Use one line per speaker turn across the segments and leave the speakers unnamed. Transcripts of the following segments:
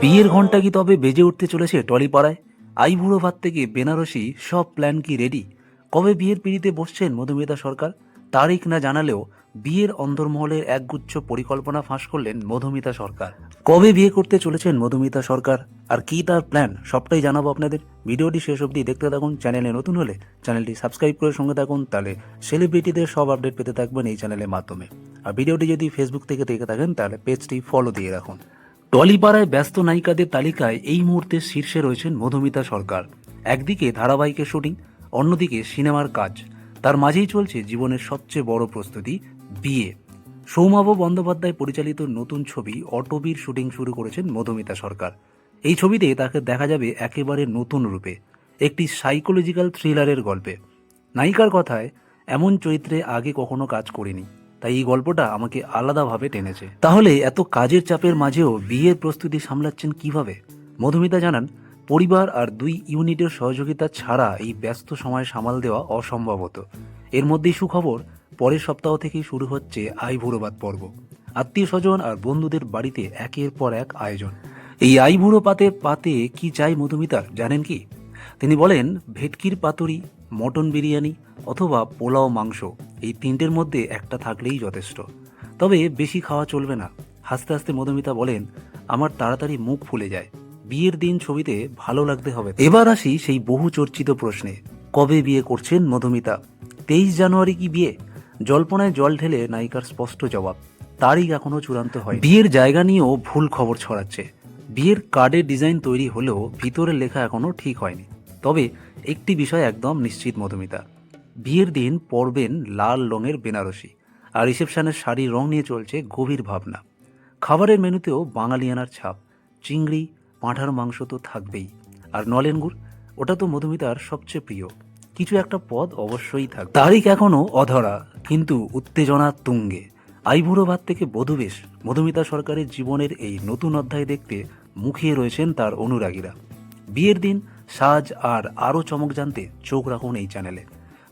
বিয়ের ঘণ্টা কি তবে বেজে উঠতে চলেছে টলিপাড়ায়? আইবুড়ো ভাত থেকে বেনারসি সব প্ল্যান কি রেডি? কবে বিয়ের পিড়িতে বসছেন মধুমিতা সরকার? তারিখ না জানালেও বিয়ের অন্তর্মহলের একগুচ্ছ পরিকল্পনা ফাঁস করলেন মধুমিতা সরকার। কবে বিয়ে করতে চলেছেন মধুমিতা সরকার? আর কি তার প্ল্যান? সবটাই জানাব আপনাদের। ভিডিওটি শেষ অবধি দেখতে থাকুন, চ্যানেলে নতুন হলে চ্যানেলটি সাবস্ক্রাইব করে সঙ্গে থাকুন, তাহলে সেলিব্রিটিদের সব আপডেট পেতে থাকবেন এই চ্যানেলের মাধ্যমে। আর ভিডিওটি যদি ফেসবুক থেকে দেখে থাকেন, তাহলে পেজটি ফলো দিয়ে রাখুন। টলিপাড়ায় ব্যস্ত নায়িকাদের তালিকায় এই মুহূর্তে শীর্ষে রয়েছেন মধুমিতা সরকার। একদিকে ধারাবাহিকের শুটিং, অন্যদিকে সিনেমার কাজ। তার মাঝেই চলছে জীবনের সবচেয়ে বড় প্রস্তুতি, বিয়ে। সৌমাভ বন্দ্যোপাধ্যায় পরিচালিত নতুন ছবি অটবির শুটিং শুরু করেছেন মধুমিতা সরকার। এই ছবিতে তাকে দেখা যাবে একেবারে নতুন রূপে, একটি সাইকোলজিক্যাল থ্রিলারের গল্পে। নায়িকার কথায়, এমন চরিত্রে আগে কখনো কাজ করিনি। তাই এই গল্পটা আমাকে আলাদাভাবে টেনেছে। তাহলে এত কাজের চাপের মাঝেও বিয়ের প্রস্তুতি সামলাচ্ছেন কীভাবে? মধুমিতা জানান, পরিবার আর দুই ইউনিটের সহযোগিতা ছাড়া এই ব্যস্ত সময় সামাল দেওয়া অসম্ভব হতো। এর মধ্যেই সুখবর, পরের সপ্তাহ থেকেই শুরু হচ্ছে আই ভুরোবাদ পর্ব। আত্মীয় স্বজন আর বন্ধুদের বাড়িতে একের পর এক আয়োজন। এই আই ভুরো পাতে পাতে কি চাই মধুমিতার জানেন কি? তিনি বলেন, ভেটকির পাতুরি, মটন বিরিয়ানি অথবা পোলাও মাংস। এই তিনটের মধ্যে একটা থাকলেই যথেষ্ট। তবে বেশি খাওয়া চলবে না। হাসতে হাসতে মধুমিতা বলেন, আমার তাড়াতাড়ি মুখ ফুলে যায়। বিয়ের দিন ছবিতে ভালো লাগতে হবে এবার আসি সেই বহু চর্চিত প্রশ্নে, কবে বিয়ে করছেন মধুমিতা? তেইশ জানুয়ারি কি বিয়ে? জল্পনায় জল ঢেলে নায়িকার স্পষ্ট জবাব, তারিখ এখনও চূড়ান্ত হয় বিয়ের জায়গা নিয়েও ভুল খবর ছড়াচ্ছে। বিয়ের কার্ডের ডিজাইন তৈরি হলেও ভিতরের লেখা এখনও ঠিক হয়নি। তবে একটি বিষয় একদম নিশ্চিত মধুমিতা বিয়ের দিন পরবেন লাল রঙের বেনারসি, আর রিসেপশনের শাড়ির রং নিয়ে চলছে গভীর ভাবনা। খাবারের মেনুতেও বাঙালিয়ানার ছাপ, চিংড়ি পাঁঠার মাংস তো থাকবেই, আর নলেন গুড়, ওটা তো মধুমিতার সবচেয়ে প্রিয়। কিছু একটা পদ অবশ্যই থাকবে তারিখ এখনও অধরা, কিন্তু উত্তেজনা তুঙ্গে। আইবুড়ো ভাত থেকে বধুবেশ, মধুমিতা সরকারের জীবনের এই নতুন অধ্যায় দেখতে মুখিয়ে রয়েছেন তার অনুরাগীরা। বিয়ের দিন সাজ আর আরও চমক জানতে চোখ রাখুন এই চ্যানেলে।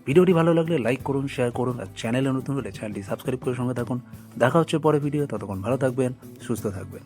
ভিডিওটি ভালো লাগলে লাইক করুন শেয়ার করুন, আর চ্যানেলে নতুন হলে চ্যানেলটি সাবস্ক্রাইব করে সঙ্গে থাকুন। দেখা হচ্ছে পরে ভিডিও ততক্ষণ ভালো থাকবেন, সুস্থ থাকবেন।